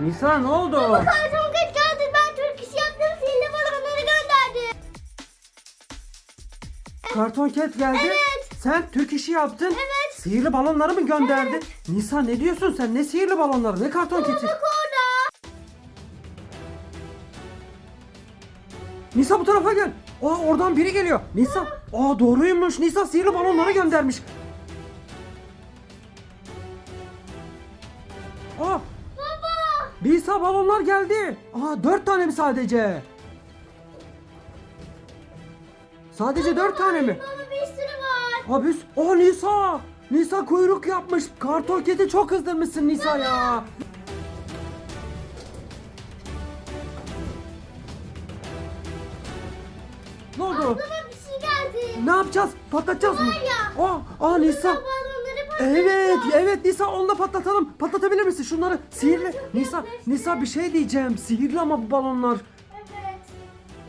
Nisa ne oldu? Karton Cat geldi. Ben Türk işi yaptım. Sihirli balonları gönderdi. Karton Cat geldi. Evet. Sen Türk işi yaptın. Evet. Sihirli balonları mı gönderdi? Nisa ne diyorsun sen? Ne sihirli balonları? Ne karton Cat'i? Bak orada. Nisa bu tarafa gel. Aa oradan biri geliyor. Nisa. Aa doğruymuş. Nisa sihirli balonları göndermiş. Baba. Nisa balonlar geldi. Aa dört tane mi sadece? Sadece dört tane mi? Baba bir sürü var. Abi o Nisa. Nisa kuyruk yapmış. Karton kedi çok kızdırmışsın Nisa ya. Ne oldu? Baba bir şey geldi. Ne yapacağız? Patlatacağız mı? Var ya. Aa, aa Nisa. Balonları patlatacağım. Evet, evet Nisa onu da patlatalım. Patlatabilir misin şunları? Sihirli. Nisa, Nisa bir şey diyeceğim. Sihirli ama bu balonlar. Evet.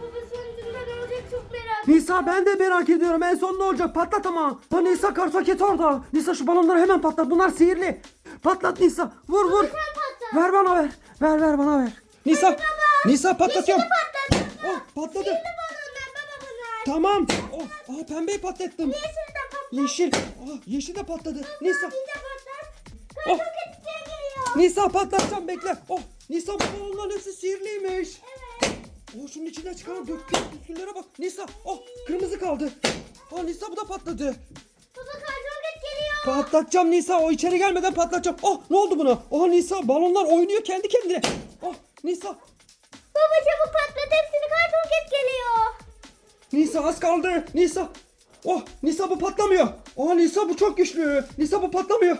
Baba sonucunda ne olacak çok merak Nisa ben de merak ediyorum. En son ne olacak? Patlat ama. Ha Nisa kartoket orada. Nisa şu balonları hemen patlat. Bunlar sihirli. Patlat Nisa. Vur vur. Sen patlat. Ver bana ver. Ver ver bana ver. Nisa. Nisa patlatıyorum. Patlat. Oh patladı. Balonlar baba bunlar. Tamam. Oh, aa, pembeyi patlattım. Yeşil. Yeşil. Aa, yeşil de patladı. Nisa. Patlat. Oh. Nisa patlatacağım bekle. Oh Nisa bu balonların hepsi sihirliymiş. Evet. Oh şunun içine çıkan döktü. Üstünlere bak. Nisa. Oh kırmızı kaldı. Oh Nisa bu da patladı. Baba karton ket geliyor. Patlatacağım Nisa. O içeri gelmeden patlatacağım. Oh ne oldu buna? Oh Nisa balonlar oynuyor kendi kendine. Oh Nisa. Baba çabuk patlat hepsini karton ket geliyor. Nisa az kaldı. Nisa. Oh Nisa bu patlamıyor. Oh Nisa bu çok güçlü. Nisa bu patlamıyor.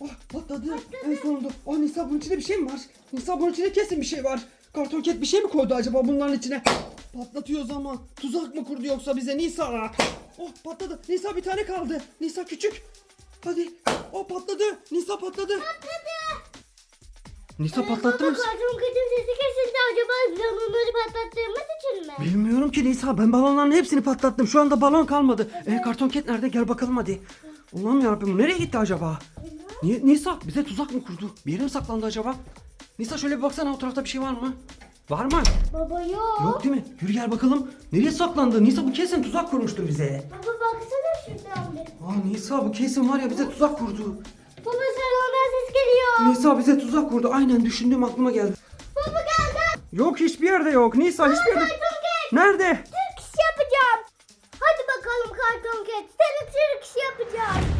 Oh patladı. En sonunda. Oh Nisa bunun içinde bir şey mi var? Nisa bunun içinde kesin bir şey var. Karton ket bir şey mi koydu acaba bunların içine? Patlatıyoruz ama. Tuzak mı kurdu yoksa bize Nisa? Oh patladı. Nisa bir tane kaldı. Nisa küçük. Hadi. Oh patladı. Nisa patladı. Patladı. Nisa patlattı mı? Baba karton ketin sesi kesildi acaba balonları patlattığımız için mi? Bilmiyorum ki Nisa ben balonların hepsini patlattım. Şu anda balon kalmadı. E, karton ket nerede? Gel bakalım hadi. Allah'ım yarabbim bu nereye gitti acaba? Ni- Nisa bize tuzak mı kurdu? Bir yere mi saklandı acaba? Nisa şöyle bir baksana o tarafta bir şey var mı? Var mı? Baba yok. Yok değil mi? Yürü gel bakalım. Nereye saklandı? Nisa bu kesin tuzak kurmuştur bize. Baba baksana şuradan bir. Aa Nisa bu kesin var ya bize tuzak kurdu. Baba ses geliyor. Nisa bize tuzak kurdu. Aynen düşündüğüm aklıma geldi. Baba geldi. Yok hiçbir yerde yok. Nisa hiçbir yerde. Karton. Nerede? Türk iş yapacağım. Hadi bakalım karton ket. Seni Türk iş yapacağım.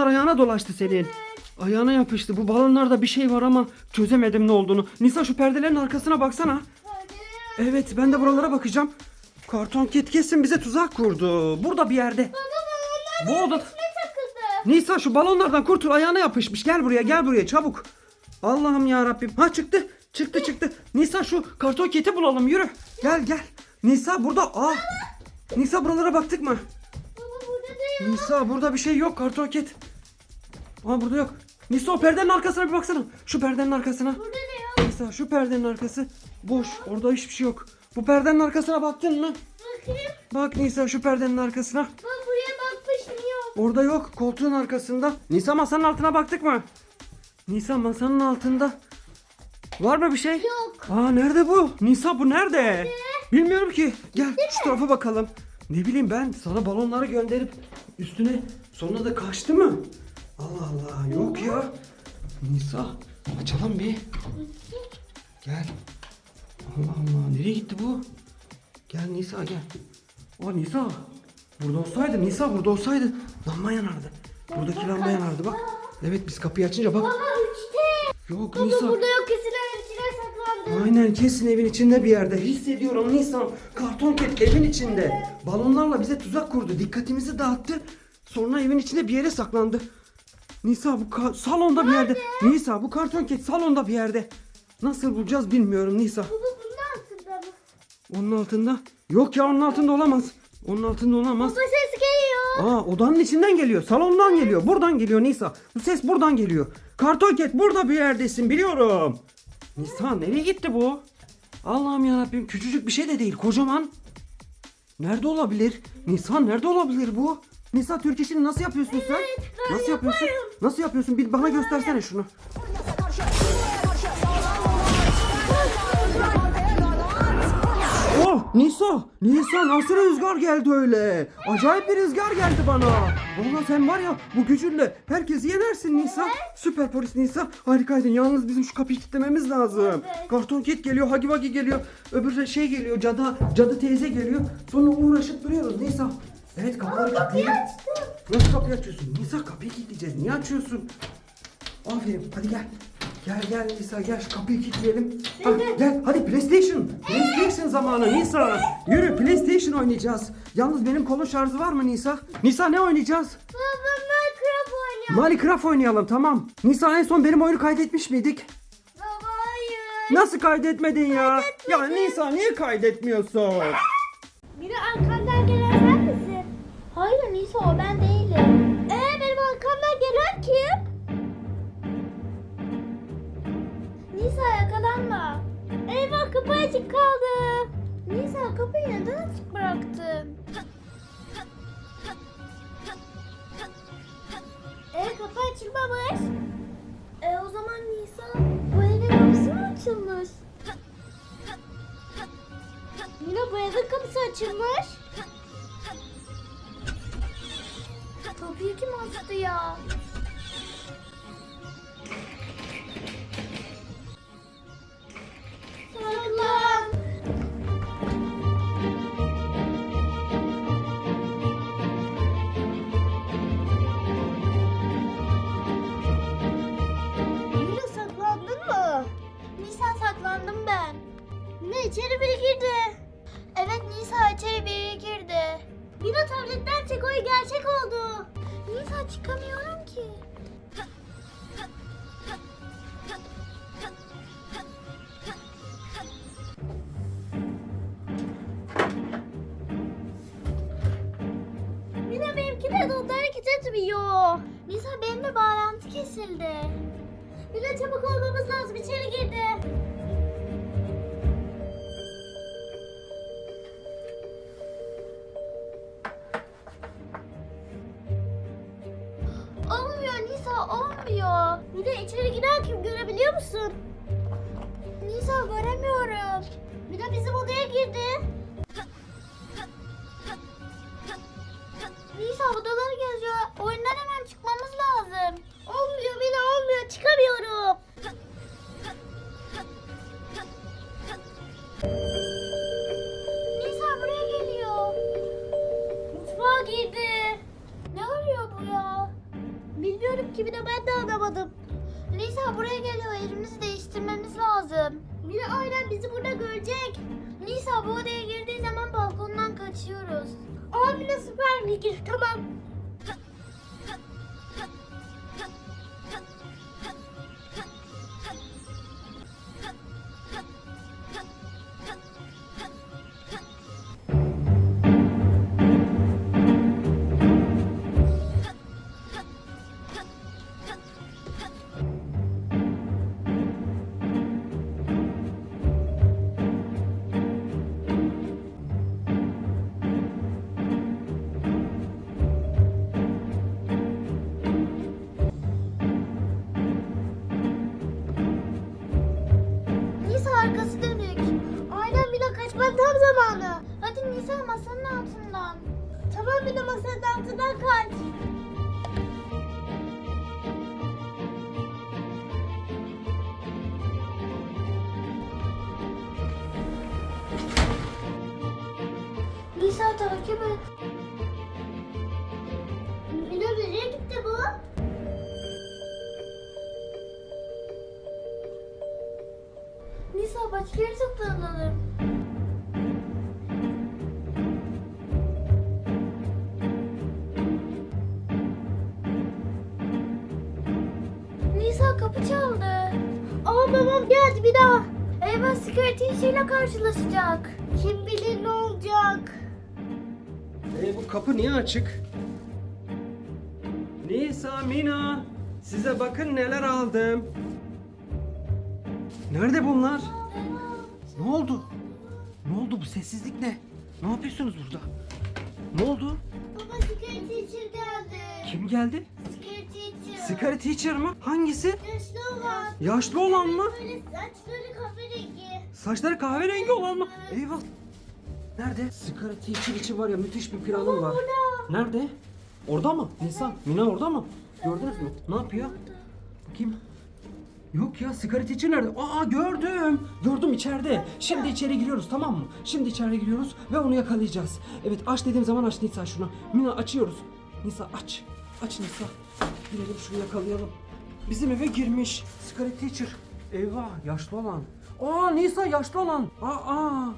Balonlar ayağına dolaştı senin. Ayağına yapıştı. Bu balonlarda bir şey var ama çözemedim ne olduğunu. Nisa şu perdelerin arkasına baksana. Evet ben de buralara bakacağım. Karton ket kesin bize tuzak kurdu. Burada bir yerde. Baba Bu oda... ne takıldı? Nisa şu balonlardan kurtul ayağına yapışmış. Gel buraya gel buraya çabuk. Allah'ım ya Rabbim. Ha çıktı. Çıktı çıktı. Nisa şu karton keti bulalım yürü. Gel gel. Nisa burada. Aa. Nisa buralara baktık mı? Nisa burada bir şey yok karton ket. Aa burada yok. Nisa o perdenin arkasına bir baksana. Şu perdenin arkasına. Burada da yok. Nisa şu perdenin arkası boş. Orada hiçbir şey yok. Bu perdenin arkasına baktın mı? Bakayım. Bak Nisa şu perdenin arkasına. Baba buraya bakmışım yok. Orada yok. Koltuğun arkasında. Nisa masanın altına baktık mı? Nisa masanın altında. Var mı bir şey? Yok. Aa nerede bu? Nisa bu nerede? Bilmiyorum ki. Gel şu tarafa bakalım. Ne bileyim ben sana balonları gönderip üstüne sonra da kaçtı mı? Allah Allah yok ya. Nisa açalım bir. Gel. Allah Allah nereye gitti bu? Gel Nisa gel. Aa Nisa. Burada olsaydı Nisa burada olsaydı lamba yanardı. Buradaki lamba yanardı bak. Evet biz kapıyı açınca bak. Baba üçte. Yok Baba Nisa. burada yok kesin evin içine saklandı. Aynen kesin evin içinde bir yerde. Hissediyorum Nisan. Karton ket evin içinde. Balonlarla bize tuzak kurdu. Dikkatimizi dağıttı. Sonra evin içinde bir yere saklandı. Nisa bu ka- salonda bir yerde. Nisa bu karton ket salonda bir yerde. Nasıl bulacağız bilmiyorum Nisa. Baba bunun altında mı? Onun altında Yok ya onun altında olamaz. Onun altında olamaz. Baba ses geliyor. Aa odanın içinden geliyor. Salondan geliyor. Buradan geliyor Nisa. Bu ses buradan geliyor. Kartonket burada bir yerdesin biliyorum. Nisa nereye gitti bu? Allah'ım yarabbim küçücük bir şey de değil kocaman. Nerede olabilir? Nisa nerede olabilir bu? Nisa Türk işini nasıl yapıyorsun sen? Nasıl yapıyorsun? Nasıl yapıyorsun? Bir bana göstersene şunu. Oh Nisa! Nisa nasıl rüzgar geldi öyle? Acayip bir rüzgar geldi bana. Valla sen var ya bu gücünle herkesi yenersin Nisa. Süper polis Nisa. Harikaydın. Yalnız bizim şu kapıyı kilitlememiz lazım. Karton Kit geliyor, Hagi Vagi geliyor. Öbür şey geliyor, cadı, cadı teyze geliyor. Sonra uğraşıp duruyoruz Nisa. Evet kapıları kilitleyelim. Nasıl kapıyı açıyorsun? Nisa kapıyı kilitleyeceğiz. Niye açıyorsun? Aferin hadi gel. Gel gel Nisa gel şu kapıyı kilitleyelim. Ha, gel hadi PlayStation. PlayStation zamanı Nisa. Yürü PlayStation oynayacağız. Yalnız benim kolun şarjı var mı Nisa? Nisa ne oynayacağız? Baba Minecraft oynuyor. Minecraft oynayalım tamam. Nisa en son benim oyunu kaydetmiş miydik? Baba hayır. Nasıl kaydetmedin ya? Ya Nisa niye kaydetmiyorsun? Biri arkandan gelen? Hayır Nisa o ben değilim. Ee benim arkamdan gelen kim? Nisa yakalanma. Eyvah kapı açık kaldı. Nisa kapıyı neden açık bıraktın? Ee kapı açılmamış. E o zaman Nisa bu evin kapısı mı açılmış? Yine bu evin kapısı açılmış. Etmiyor. Nisa benim de bağlantı kesildi. Mila çabuk olmamız lazım içeri girdi. Olmuyor Nisa olmuyor. Bir içeri giren kim görebiliyor musun? Nisa göremiyorum. Bir bizim odaya girdi. Kaçıyoruz. Aa Mila süper fikir. Tamam. Tamam Mila masanın altından kaç. Nisa takip et. Nisa kapı çaldı. Aa babam geldi bir daha. Eyvah security işiyle karşılaşacak. Kim bilir ne olacak. E, bu kapı niye açık? Nisa, Mina. Size bakın neler aldım. Nerede bunlar? Ne oldu? Ne oldu bu sessizlik ne? Ne yapıyorsunuz burada? Ne oldu? Baba security teacher geldi. Kim geldi? Sigara teacher mı? Hangisi? Yaşlı olan. Yaşlı olan mı? Böyle saçları kahverengi. Saçları kahverengi olan mı? Eyvah. Nerede? Sigara teacher için var ya müthiş bir planım var. Nerede? Orada mı? Nisa, Mina orada mı? Gördünüz mü? Ne yapıyor? Bakayım. Yok ya sigara teacher nerede? Aa gördüm. Gördüm içeride. Şimdi içeri giriyoruz tamam mı? Şimdi içeri giriyoruz ve onu yakalayacağız. Evet aç dediğim zaman aç Nisa şunu. Mina açıyoruz. Nisa aç. Aç Nisa. Girelim şunu yakalayalım. Bizim eve girmiş. Sigara teacher. Eyvah yaşlı olan. Aa Nisa yaşlı olan. Aa, aa.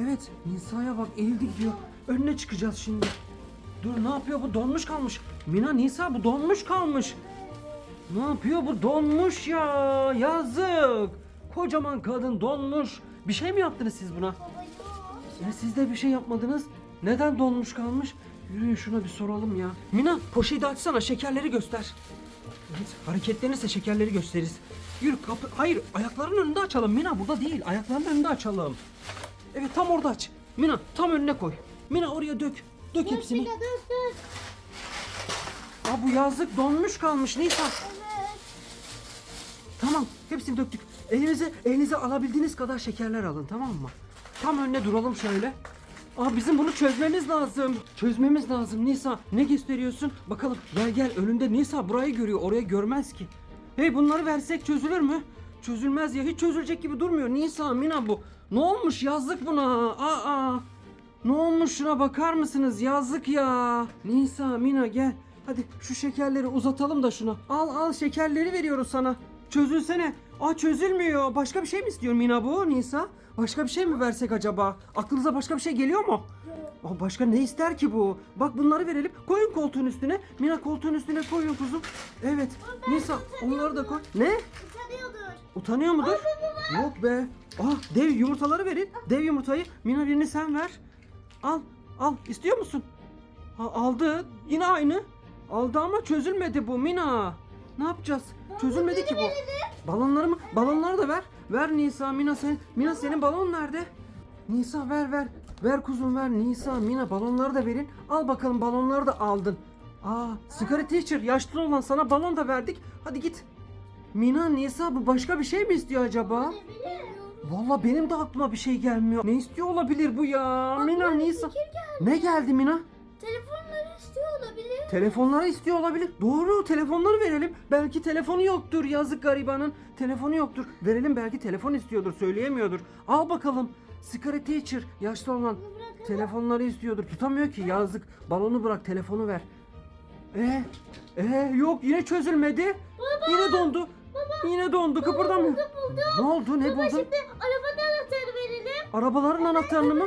Evet Nisa'ya bak eğildi gidiyor. Önüne çıkacağız şimdi. Dur ne yapıyor bu donmuş kalmış. Mina Nisa bu donmuş kalmış. Ne yapıyor bu donmuş ya yazık. Kocaman kadın donmuş. Bir şey mi yaptınız siz buna? Ya siz de bir şey yapmadınız. Neden donmuş kalmış? Yürüyün şuna bir soralım ya. Mina poşeti açsana şekerleri göster. Evet hareketlenirse şekerleri gösteririz. Yürü kapı. Hayır ayaklarının önünde açalım Mina burada değil. Ayaklarının önünde açalım. Evet tam orada aç. Mina tam önüne koy. Mina oraya dök. Dök hepsini. Dur dur dur. Aa bu yazlık donmuş kalmış Nisa. Evet. Tamam hepsini döktük. Elinize elinize alabildiğiniz kadar şekerler alın tamam mı? Tam önüne duralım şöyle. Aa bizim bunu çözmemiz lazım. Çözmemiz lazım Nisa. Ne gösteriyorsun? Bakalım gel gel önünde Nisa burayı görüyor oraya görmez ki. Hey bunları versek çözülür mü? Çözülmez ya hiç çözülecek gibi durmuyor. Nisa Mina bu. Ne olmuş yazlık buna? Aa. Ne olmuş şuna bakar mısınız? Yazık ya. Nisa, Mina gel. Hadi şu şekerleri uzatalım da şuna. Al al şekerleri veriyoruz sana. Çözülsene. Aa çözülmüyor. Başka bir şey mi istiyor Mina bu Nisa? Başka bir şey mi versek acaba? Aklınıza başka bir şey geliyor mu? Aa, başka ne ister ki bu? Bak bunları verelim. Koyun koltuğun üstüne. Mina koltuğun üstüne koyun kuzum. Evet. Nisa onları da koy. Ne? Utanıyordur. Utanıyor mudur? Yok be. Ah dev yumurtaları verin. Dev yumurtayı. Mina birini sen ver. Al. Al. İstiyor musun? Ha, aldı. Yine aynı. Aldı ama çözülmedi bu Mina. Ne yapacağız? Çözülmedi ki bu. Balonları mı? Balonları da ver. Ver Nisa, Mina sen. Mina senin balon nerede? Nisa ver ver. Ver kuzum ver. Nisa, Mina balonları da verin. Al bakalım balonları da aldın. Aa, sigara teacher yaşlı olan sana balon da verdik. Hadi git. Mina, Nisa bu başka bir şey mi istiyor acaba? Valla benim de aklıma bir şey gelmiyor. Ne istiyor olabilir bu ya? Mina, Nisa. Ne geldi Mina? Telefonları istiyor olabilir. Telefonları istiyor olabilir. Doğru telefonları verelim. Belki telefonu yoktur yazık garibanın. Telefonu yoktur. Verelim belki telefon istiyordur söyleyemiyordur. Al bakalım. Sigara teacher yaşlı olan telefonları istiyordur. Tutamıyor ki yazık. Balonu bırak telefonu ver. Ee, ee yok yine çözülmedi. Yine dondu. Yine dondu kıpırdamıyor. Ne oldu ne buldun? Şimdi arabanın anahtarı verelim. Arabaların anahtarını mı?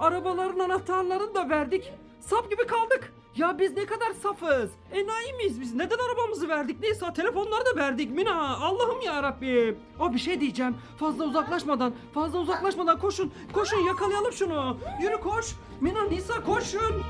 Arabaların anahtarlarını da verdik. Sap gibi kaldık. Ya biz ne kadar safız. Enayi miyiz biz? Neden arabamızı verdik? Neyse telefonları da verdik Mina. Allah'ım ya Rabbim. Aa bir şey diyeceğim. Fazla uzaklaşmadan, fazla uzaklaşmadan koşun. Koşun yakalayalım şunu. Yürü koş. Mina, Nisa koşun.